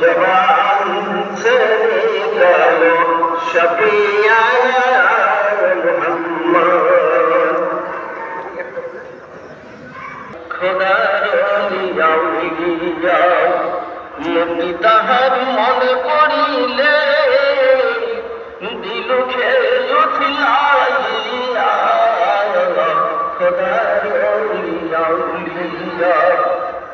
जवान से निकालो शफिया मोहम्मद খোদা যাও যাও মুক্তি তাহার মনে করিলে দিল খেয়ে উঠিলাইয়া খোদা যাও যাও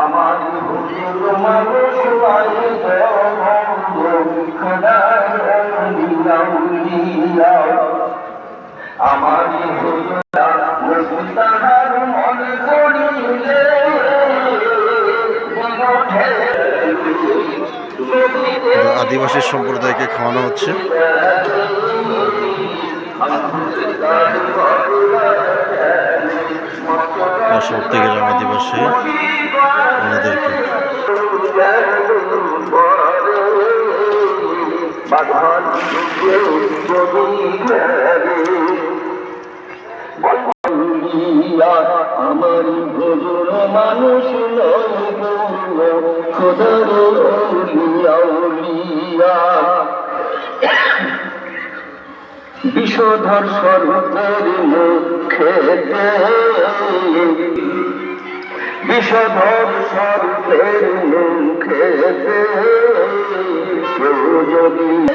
আমার হুজুর মানুষ আমার আদিবাসী সম্প্রদায়কে খাওয়ানো হচ্ছে। সপ্তাহে গেলাম আদিবাসী ওনাদেরকে আমার মানুষ বিষধর স্বরূপের মুখেতে বিষধর স্বরূপের মুখেতে কেউ যদি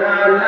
العالمين